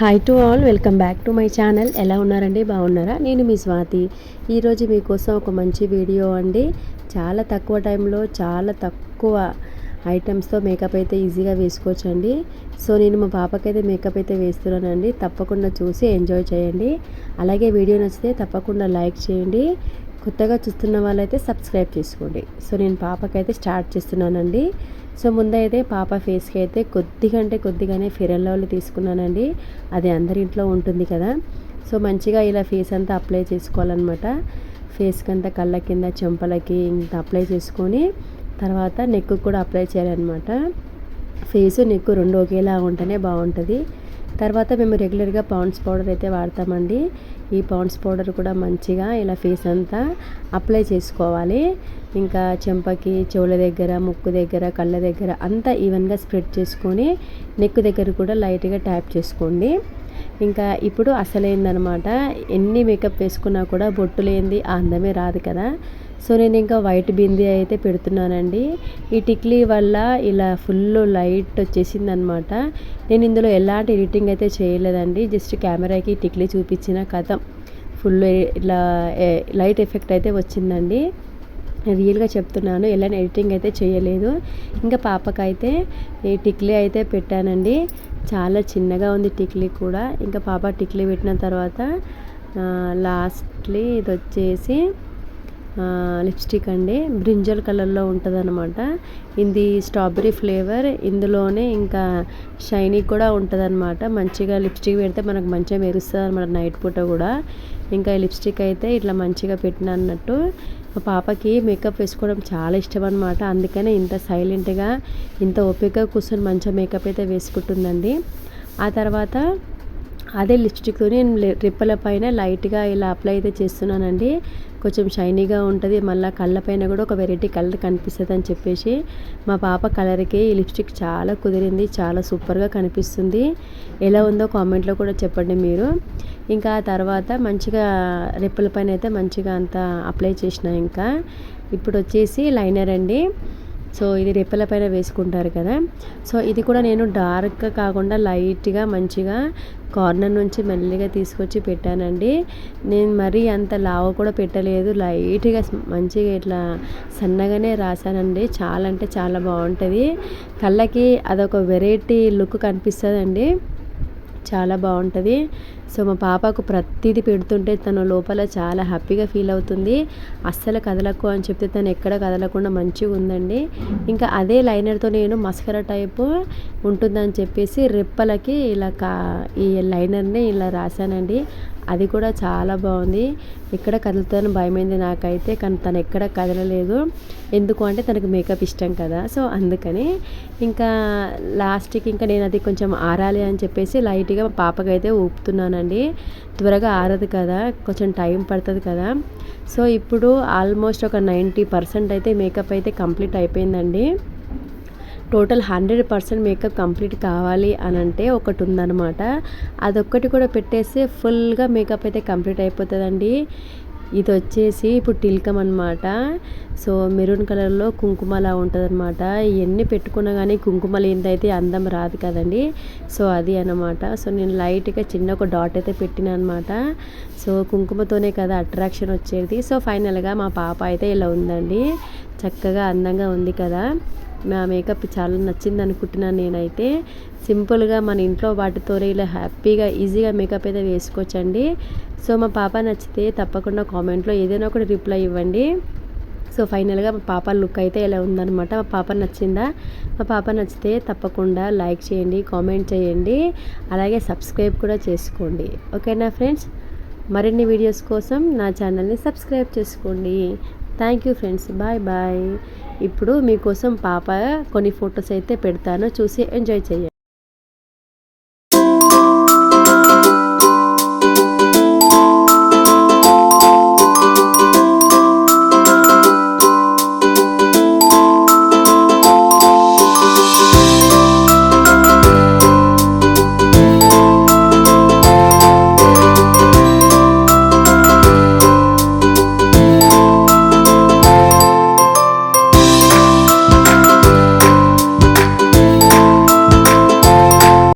Hi to all welcome back to my channel ఎలా ఉన్నారండి? బాగున్నారా? నేను మీ స్వాతి. ఈరోజు మీకోసం ఒక మంచి వీడియో అండి. చాలా తక్కువ టైంలో చాలా తక్కువ ఐటమ్స్తో మేకప్ అయితే ఈజీగా వేసుకోవచ్చండి. సో నేను మా పాపకైతే మేకప్ అయితే వేస్తున్నానండి. తప్పకుండా చూసి ఎంజాయ్ చేయండి. అలాగే వీడియో నచ్చితే తప్పకుండా లైక్ చేయండి. కొత్తగా చూస్తున్న వాళ్ళైతే సబ్స్క్రైబ్ చేసుకోండి. సో నేను పాపకైతే స్టార్ట్ చేస్తున్నానండి. సో ముందైతే పాప ఫేస్కి అయితే కొద్దిగా అంటే కొద్దిగానే ఫిరల్ లవ్లు తీసుకున్నానండి. అది అందరి ఇంట్లో ఉంటుంది కదా. సో మంచిగా ఇలా ఫేస్ అంతా అప్లై చేసుకోవాలన్నమాట. ఫేస్కి అంతా కళ్ళ కింద చెంపలకి ఇంత అప్లై చేసుకొని తర్వాత నెక్ కూడా అప్లై చేయాలన్నమాట. ఫేస్ నెక్ రెండు ఒకేలా ఉంటేనే బాగుంటుంది. తర్వాత మేము రెగ్యులర్గా పౌండ్స్ పౌడర్ అయితే వాడతామండి. ఈ పౌండ్స్ పౌడర్ కూడా మంచిగా ఇలా ఫేస్ అంతా అప్లై చేసుకోవాలి. ఇంకా చెంపకి చెవుల దగ్గర ముక్కు దగ్గర కళ్ళ దగ్గర అంతా ఈవెన్గా స్ప్రెడ్ చేసుకొని నెక్ దగ్గర కూడా లైట్గా ట్యాప్ చేసుకోండి. ఇంకా ఇప్పుడు అసలైందనమాట. ఎన్ని మేకప్ వేసుకున్నా కూడా బొట్టు లేనిది ఆ అందమే రాదు కదా. సో నేను ఇంకా వైట్ బింది అయితే పెడుతున్నానండి. ఈ టిక్లీ వల్ల ఇలా ఫుల్ లైట్ వచ్చేసింది అనమాట నేను ఇందులో ఎలాంటి ఎడిటింగ్ అయితే చేయలేదండి. జస్ట్ కెమెరాకి టిక్లీ చూపించిన కథ. ఫుల్ ఇలా లైట్ ఎఫెక్ట్ అయితే వచ్చిందండి. రియల్గా చెప్తున్నాను ఎలా ఎడిటింగ్ అయితే చేయలేదు. ఇంకా పాపకైతే ఈ టిక్లీ అయితే పెట్టానండి. చాలా చిన్నగా ఉంది టిక్లీ కూడా. ఇంకా పాప టిక్లీ పెట్టిన తర్వాత లాస్ట్లీ ఇది వచ్చేసి లిప్స్టిక్ అండి. బ్రింజల్ కలర్లో ఉంటుంది అనమాట ఇది స్ట్రాబెరీ ఫ్లేవర్ ఇందులోనే ఇంకా షైనీ కూడా ఉంటుంది అనమాట మంచిగా లిప్స్టిక్ పెడితే మనకు మంచిగా మెరుస్తుంది అనమాట నైట్ పూట కూడా. ఇంకా ఈ లిప్స్టిక్ అయితే ఇట్లా మంచిగా పెట్టిన అన్నట్టు మా పాపకి మేకప్ వేసుకోవడం చాలా ఇష్టం అనమాట అందుకనే ఇంత సైలెంట్గా ఇంత ఓపికగా కూర్చొని మంచిగా మేకప్ అయితే వేసుకుంటుందండి. ఆ తర్వాత అదే లిప్స్టిక్తో నేను రిప్పల పైన లైట్గా ఇలా అప్లై అయితే చేస్తున్నానండి. కొంచెం షైనీగా ఉంటుంది మళ్ళీ కళ్ళపైన కూడా ఒక వెరైటీ కలర్ కనిపిస్తుంది అని చెప్పేసి మా పాప కలర్కి ఈ లిప్స్టిక్ చాలా కుదిరింది చాలా సూపర్గా కనిపిస్తుంది. ఎలా ఉందో కామెంట్లో కూడా చెప్పండి మీరు. ఇంకా తర్వాత మంచిగా రెప్పుల పైన అయితే మంచిగా అంతా అప్లై చేసిన ఇంకా. ఇప్పుడు వచ్చేసి లైనర్ అండి. సో ఇది రెప్పల పైన వేసుకుంటారు కదా. సో ఇది కూడా నేను డార్క్ కాకుండా లైట్గా మంచిగా కార్నర్ నుంచి మెల్లిగా తీసుకొచ్చి పెట్టానండి. నేను మరీ అంత లావు కూడా పెట్టలేదు. లైట్గా మంచిగా ఇట్లా సన్నగానే రాశానండి. చాలా అంటే చాలా బాగుంటుంది. కళ్ళకి అదొక వెరైటీ లుక్ కనిపిస్తుందండి. చాలా బాగుంటుంది. సో మా పాపకు ప్రతిదీ పెడుతుంటే తను లోపల చాలా హ్యాపీగా ఫీల్ అవుతుంది. అస్సలు కదలకు అని చెప్తే తను ఎక్కడ కదలకుండా మంచిగా ఉందండి. ఇంకా అదే లైనర్తో నేను మస్కరా టైపు ఉంటుందని చెప్పేసి రెప్పలకి ఇలా కా ఈ లైనర్ని ఇలా రాశానండి. అది కూడా చాలా బాగుంది. ఎక్కడ కదులుతాను భయమైంది నాకైతే కానీ తను ఎక్కడ కదలలేదు. ఎందుకు అంటే తనకు మేకప్ ఇష్టం కదా. సో అందుకని ఇంకా లాస్ట్కి ఇంకా నేను అది కొంచెం ఆరాలి అని చెప్పేసి లైట్గా పాపకైతే ఊపుతున్నానండి. త్వరగా ఆరదు కదా కొంచెం టైం పడుతుంది కదా. సో ఇప్పుడు ఆల్మోస్ట్ ఒక నైంటీ పర్సెంట్ అయితే మేకప్ అయితే కంప్లీట్ అయిపోయిందండి. Total hundred percent makeup complete కావాలి అని అంటే ఒకటి ఉందన్నమాట అదొక్కటి కూడా పెట్టేస్తే ఫుల్గా మేకప్ అయితే కంప్లీట్ అయిపోతుందండి. ఇది వచ్చేసి ఇప్పుడు టిల్కమ్ అనమాట సో మెరూన్ కలర్లో కుంకుమలా ఉంటుంది అనమాట ఇవన్నీ పెట్టుకున్నా కానీ కుంకుమ లేనిదైతే అందం రాదు కదండి. సో అది అనమాట సో నేను లైట్గా చిన్న ఒక డాట్ అయితే పెట్టినా అనమాట సో కుంకుమతోనే కదా అట్రాక్షన్ వచ్చేది. సో ఫైనల్గా మా పాప అయితే ఇలా ఉందండి. చక్కగా అందంగా ఉంది కదా. నా మేకప్ చాలా నచ్చింది అనుకుంటున్నాను నేనైతే సింపుల్గా మన ఇంట్లో వాటితో ఇలా హ్యాపీగా ఈజీగా మేకప్ అయితే వేసుకోవచ్చండి. సో మా పాప నచ్చితే తప్పకుండా కామెంట్లో ఏదైనా ఒకటి రిప్లై ఇవ్వండి. సో ఫైనల్గా మా పాప లుక్ అయితే ఇలా ఉందనమాట మా పాప నచ్చిందా? మా పాప నచ్చితే తప్పకుండా లైక్ చేయండి కామెంట్ చేయండి. అలాగే సబ్స్క్రైబ్ కూడా చేసుకోండి. ఓకేనా ఫ్రెండ్స్ మరిన్ని వీడియోస్ కోసం నా ఛానల్ని సబ్స్క్రైబ్ చేసుకోండి. Thank you friends bye bye ఇప్పుడు మీకోసం పాప కొన్ని ఫొటోస్ అయితే పెడతాను. చూసి ఎంజాయ్ చేయండి